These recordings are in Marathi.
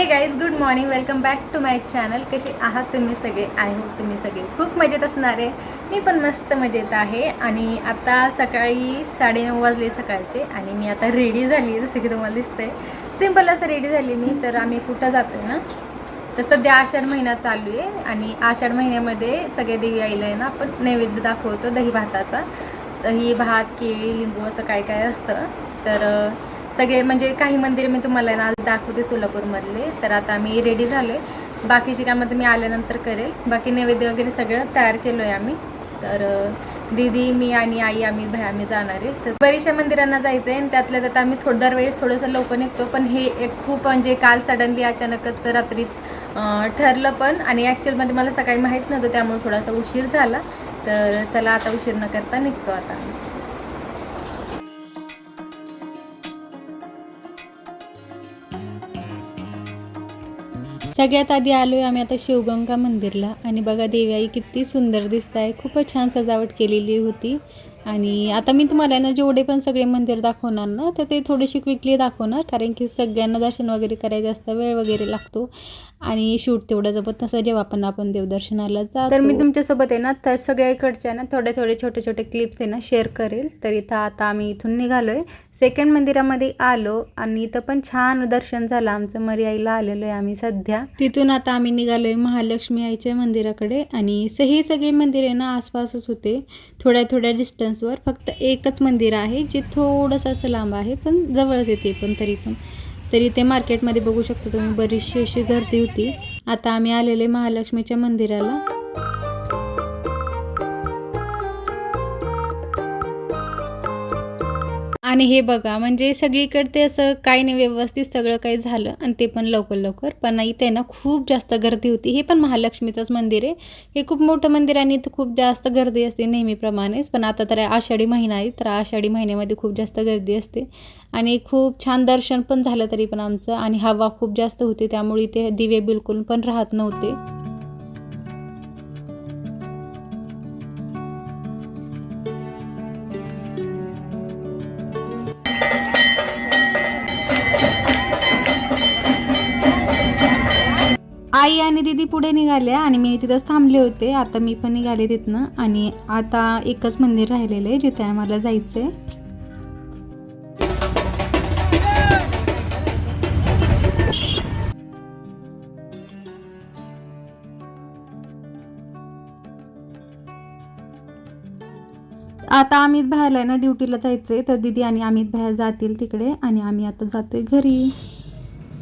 Hey guys good morning welcome back to my channel कसे आहात तुम्ही सगळे? आय होप तुम्ही सगळे खूप मजेत असणार आहे. मी पण मस्त मजेत आहे. आणि आता सकाळी साडेनऊ वाजले सकाळचे आणि मी आता रेडी झाली आहे जसं की तुम्हाला दिसतंय. सिंपल असं रेडी झाली मी तर आम्ही कुठं जातोय ना? तर सध्या आषाढ महिना चालू आहे आणि आषाढ महिन्यामध्ये सगळे देवी आईला आहे ना आपण नैवेद्य दाखवतो दही भाताचा. दही भात केळी लिंबू असं काय काय असतं. तर सगळे म्हणजे काही मंदिर मी तुम्हाला ना आज दाखवते सोलापूरमधले तर आता आम्ही रेडी झालो. आहे बाकीचे कामं तर मी आल्यानंतर करेल. बाकी नैवेद्य वगैरे सगळं तयार केलो आहे आम्ही. तर दीदी मी आणि आई आम्ही भाई आम्ही जाणार आहे. तर बरेचशा मंदिरांना जायचं आहे आणि त्यातल्या त्यात आम्ही थोडदार वेळेस थोडंसं लवकर निघतो पण हे एक खूप म्हणजे काल सडनली अचानकच रात्री ठरलं पण आणि ॲक्च्युअलमध्ये मला सकाळी माहीत नव्हतं त्यामुळे थोडासा उशीर झाला. तर चला आता उशीर न करता निघतो आता सगळ्यात आधी आलोय आम्ही आता शिवगंगा मंदिरला. आणि बघा देवी आई किती सुंदर दिसत आहे खूपच छान सजावट केलेली होती. आणि आता मी तुम्हाला ना जेवढे पण सगळे मंदिर दाखवणार ना तर ते थोडेसे क्विकली दाखवणार कारण की सगळ्यांना दर्शन वगैरे करायचं असतं वेळ वगैरे लागतो. आणि शूट तेवढं जमत नसतं जेव्हा पण आपण देवदर्शनाला जातो. तर मी तुमच्यासोबत आहे ना तर सगळ्या इकडच्या ना थोडे थोडे छोटे छोटे क्लिप्स आहे ना शेअर करेल. तर इथं आता आम्ही इथून निघालो आहे सेकंड मंदिरामध्ये आलो आणि इथं पण छान दर्शन झालं. आमचं मरी आईला आलेलो आहे आम्ही सध्या. तिथून आता आम्ही निघालो आहे महालक्ष्मी आईच्या मंदिराकडे. आणि स- ही सगळी मंदिरे ना आसपासच होते. थोड्या थोड्या डिस्टन्सवर फक्त एकच मंदिर आहे जे थोडंसं असं लांब आहे पण जवळच येते पण तरी पण. तरी ते मार्केटमध्ये बघू शकता तुम्ही बरीचशी अशी गर्दी होती. आता आम्ही आलेले महालक्ष्मीच्या मंदिराला. आणि हे बघा म्हणजे सगळीकडे ते असं काही नाही व्यवस्थित सगळं काही झालं आणि ते पण लवकर लवकर. पण इथे ना खूप जास्त गर्दी होती. हे पण महालक्ष्मीचंच मंदिर आहे. हे खूप मोठं मंदिर आहे आणि इथं खूप जास्त गर्दी असते नेहमीप्रमाणेच. पण आता तर आषाढी महिना आहे तर आषाढी महिन्यामध्ये खूप जास्त गर्दी असते. आणि खूप छान दर्शन पण झालं तरी पण आमचं. आणि हवा खूप जास्त होती त्यामुळे इथे दिवे बिलकुल पण राहत नव्हते. आई आणि दीदी पुढे निघाल्या आणि मी तिथंच थांबले होते. आता मी पण निघाले तिथनं. आणि आता एकच मंदिर राहिलेलं आहे जिथे आम्हाला जायचं आहे आता अमित भायला ना ड्युटीला जायचं आहे तर दीदी आणि अमित बाहेर जातील तिकडे. आणि आम्ही आता जातोय घरी.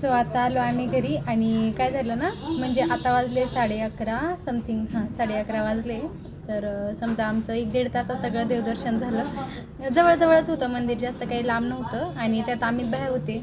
सो आता आलो आम्ही घरी आणि काय झालं ना म्हणजे आता वाजले साडे अकरा समथिंग हां साडे अकरा वाजले. तर समजा आमचं एक दीड तास सगळं देवदर्शन झालं. जवळजवळच होतं मंदिर जास्त काही लांब नव्हतं आणि त्यात आम्ही बाहेर होते.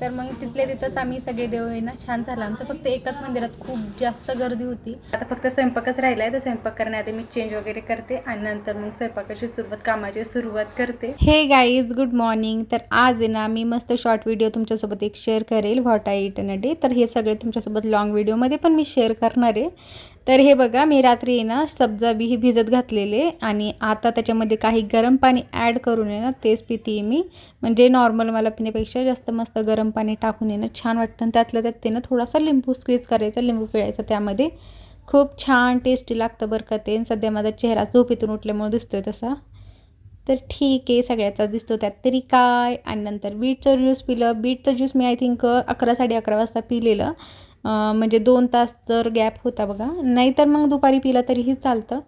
तर मग तिथल्या तिथंच आम्ही सगळे देव आहे ना छान झालं. आमचं फक्त एकाच मंदिरात खूप जास्त गर्दी होती. आता फक्त स्वयंपाकच राहिला आहे तर स्वयंपाक करण्याआधी मी चेंज वगैरे करते आणि नंतर मग स्वयंपाकाची सुरुवात कामाची सुरुवात करते. हे गाईज गुड मॉर्निंग तर आज आहे ना मी मस्त शॉर्ट व्हिडिओ तुमच्यासोबत एक शेअर करेल what I eat in a day तर हे सगळे तुमच्यासोबत लॉंग व्हिडिओमध्ये पण मी शेअर करणार आहे. तर हे बघा मी रात्री ना सब्जा बी हे भिजत घातलेले आणि आता त्याच्यामध्ये काही गरम पाणी ॲड करून आहे ना तेच पिते मी. म्हणजे नॉर्मल मला पिण्यापेक्षा जास्त मस्त गरम पाणी टाकून येणं छान वाटतं. आणि त्यातलं त्यात ते ना थोडासा लिंबू स्क्वीज करायचा लिंबू पिळायचा त्यामध्ये. खूप छान टेस्टी लागतं बरं का ते. सध्या माझा चेहरा झोपेतून उठल्यामुळे दिसतोय तसा. तर ठीक आहे सगळ्याचा दिसतो त्यात तरी काय. आणि नंतर बीटचं ज्यूस पिलं. बीटचं ज्यूस मी आय थिंक अकरा साडे अकरा वाजता पिलेलं. म्हणजे दोन तास जर गॅप होता बघा नाहीतर मग दुपारी पिलं तरीही चालतं.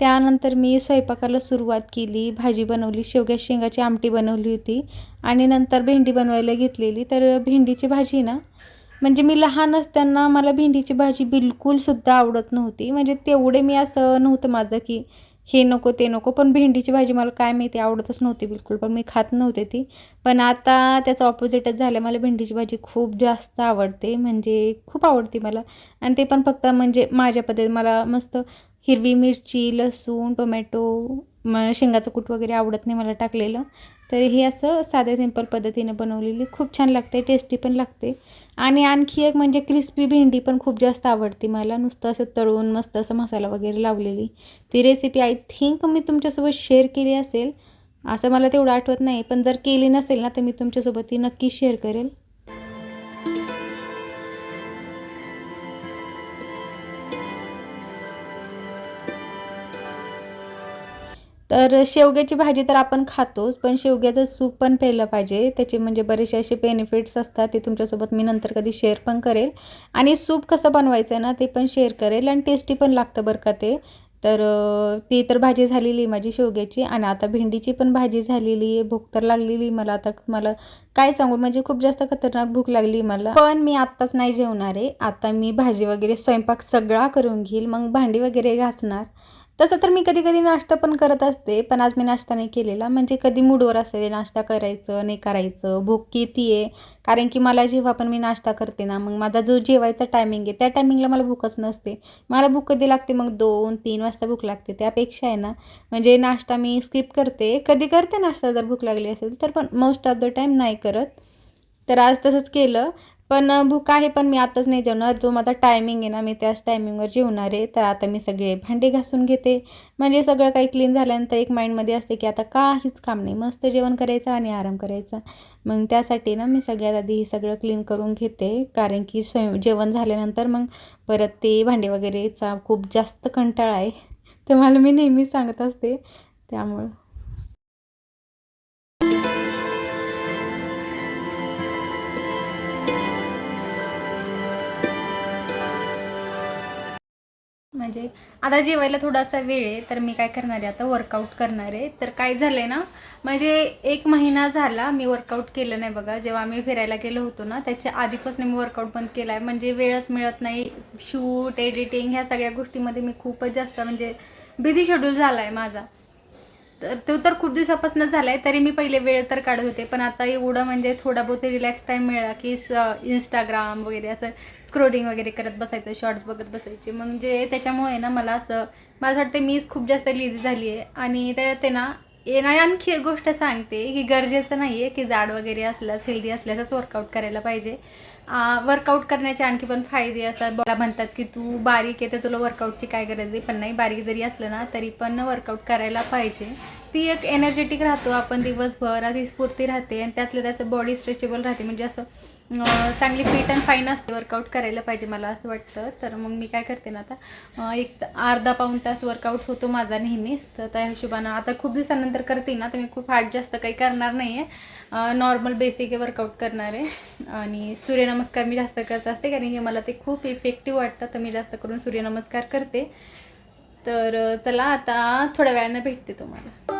त्यानंतर मी स्वयंपाकाला सुरुवात केली भाजी बनवली शेवग्या शेंगाची आमटी बनवली होती आणि नंतर भेंडी बनवायला घेतलेली. तर भेंडीची भाजी ना म्हणजे मी लहान असताना मला भेंडीची भाजी बिलकुलसुद्धा आवडत नव्हती. म्हणजे तेवढे मी असं नव्हतं माझं की हे नको ते नको. पण भेंडीची भाजी मला काय माहिती आवडतच नव्हती बिलकुल. पण मी खात नव्हते ती. पण आता त्याचं ऑपोजिटच झालं मला भेंडीची भाजी खूप जास्त आवडते. म्हणजे खूप आवडते मला. आणि ते पण फक्त म्हणजे माझ्या पद्धतीत मला मस्त हिरवी मिरची लसूण टोमॅटो म शेंगाचं कूट वगैरे आवडत नाही मला टाकलेलं. तर हे असं साध्या सिंपल पद्धतीने बनवलेली खूप छान लागते टेस्टी पण लागते. आणि आणखी एक म्हणजे क्रिस्पी भेंडी पण खूप जास्त आवडते मला. नुसतं असं तळून मस्त असं मसाला वगैरे लावलेली. ती रेसिपी आय थिंक मी तुमच्यासोबत शेअर केली असेल. असं मला तेवढं आठवत नाही पण जर केली नसेल ना तर मी तुमच्यासोबत ती नक्की शेअर करेल. तर शेवग्याची भाजी तर आपण खातोच पण शेवग्याचं सूप पण प्यायलं पाहिजे. त्याचे म्हणजे बरेचसे असे बेनिफिट्स असतात ते तुमच्यासोबत मी नंतर कधी शेअर पण करेल. आणि सूप कसं बनवायचं आहे ना ते पण शेअर करेल आणि टेस्टी पण लागतं बरं का ते. तर ती तर भाजी झालेली आहे माझी शेवग्याची आणि आता भेंडीची पण भाजी झालेली आहे. भूक तर लागलेली मला. आता मला काय सांगू? म्हणजे खूप जास्त खतरनाक भूक लागली मला. पण मी आत्ताच नाही जेवणार आहे. आता मी भाजी वगैरे स्वयंपाक सगळा करून घेईल. मग भांडी वगैरे घासणार. तसं तर मी कधी कधी नाश्ता पण करत असते पण आज मी नाश्ता नाही केलेला. म्हणजे कधी मूडवर असते नाश्ता करायचं नाही करायचं भूक किती आहे कारण की मला जेव्हा पण मी नाश्ता करते ना मग माझा जो जेवायचा टायमिंग आहे त्या टायमिंगला मला भूकच नसते. मला भूक कधी लागते मग दोन तीन वाजता भूक लागते त्यापेक्षा आहे ना. म्हणजे नाश्ता मी स्किप करते. कधी करते नाश्ता जर भूक लागली असेल तर पण मोस्ट ऑफ द टाईम नाही करत. तर आज तसंच केलं. पण भूक आहे पण मी आताच नाही जेवणार. जो माझा टायमिंग आहे ना मी त्याच टायमिंगवर जेवणार आहे. तर आता मी सगळे भांडे घासून घेते. म्हणजे सगळं काही क्लीन झाल्यानंतर एक माइंडमध्ये असते की आता काहीच काम नाही. मस्त जेवण करायचं आणि आराम करायचा. मग त्यासाठी ना मी सगळ्यात आधी हे सगळं क्लीन करून घेते. कारण की स्वयं जेवण झाल्यानंतर मग परत ते भांडे वगैरेचा खूप जास्त कंटाळा आहे. तर मला मी नेहमी सांगत असते. त्यामुळं. म्हणजे आता जेवायला थोडासा वेळ आहे तर मी काय करणार आहे आता वर्कआउट करणार आहे. तर काय झालं आहे ना म्हणजे एक महिना झाला मी वर्कआउट केलं नाही बघा. जेव्हा आम्ही फिरायला गेलो होतो ना त्याच्या आधीपासून मी वर्कआउट बंद केला आहे म्हणजे वेळच मिळत नाही. शूट एडिटिंग ह्या सगळ्या गोष्टीमध्ये मी खूपच जास्त म्हणजे बिझी शेड्यूल झाला आहे माझा. तर तो तर खूप दिवसापासूनच झाला आहे तरी मी पहिले वेळ तर काढत होते. पण आता एवढं म्हणजे थोडा बहुत रिलॅक्स टाईम मिळाला की इंस्टाग्राम वगैरे असं स्क्रोलिंग वगैरे करत बसायचं शॉर्ट्स बघत बसायचे. म्हणजे त्याच्यामुळे ना मला असं मला वाटतं मीच खूप जास्त लिझी झाली आहे आणि त्या ते ना येणारी आणखी एक गोष्ट सांगते की गरजेचं नाही आहे की जाड वगैरे असल्यास हेल्दी असल्यासच वर्कआउट करायला पाहिजे. वर्कआउट करण्याचे आणखी पण फायदे असतात. मला म्हणतात की तू बारीक आहे तर तुला वर्कआउटची काय गरज आहे? पण नाही बारीक जरी असलं ना तरी पण वर्कआउट करायला पाहिजे. ती एक एनर्जेटिक राहतो आपण दिवसभर अशी स्फूर्ती राहते आणि त्यातलं त्याचं बॉडी स्ट्रेचेबल राहते. म्हणजे असं चांगली फिट अँड फाईन असते वर्कआउट करायला पाहिजे मला असं वाटतं. तर मग मी काय करते ना आता एक अर्धा पाऊण तास वर्कआउट होतो माझा नेहमीच. तर त्या हिशोबानं आता खूप दिवसानंतर करते ना तर मी खूप हार्ड जास्त काही करणार नाही आहे नॉर्मल बेसिक वर्कआउट करणार. आहे आणि सूर्यनमस्कार मी जास्त करत असते कारण की मला ते खूप इफेक्टिव्ह वाटतं तर मी जास्त करून सूर्यनमस्कार करते. तर चला आता थोड्या वेळानं भेटते तुम्हाला.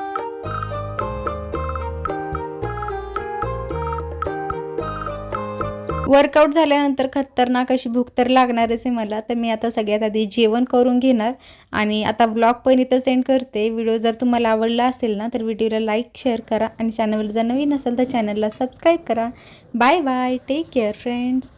वर्कआउट झाल्यानंतर खतरनाक अशी भूक तर लागणारच आहे मला. तर मी आता सगळ्यात आधी जेवण करून घेणार आणि आता ब्लॉग पण इथं सेंड करते. व्हिडिओ जर तुम्हाला आवडला असेल ना तर व्हिडिओला लाईक शेअर करा आणि चॅनलवर जर नवीन असेल तर चॅनलला सबस्क्राईब करा. Bye bye take care friends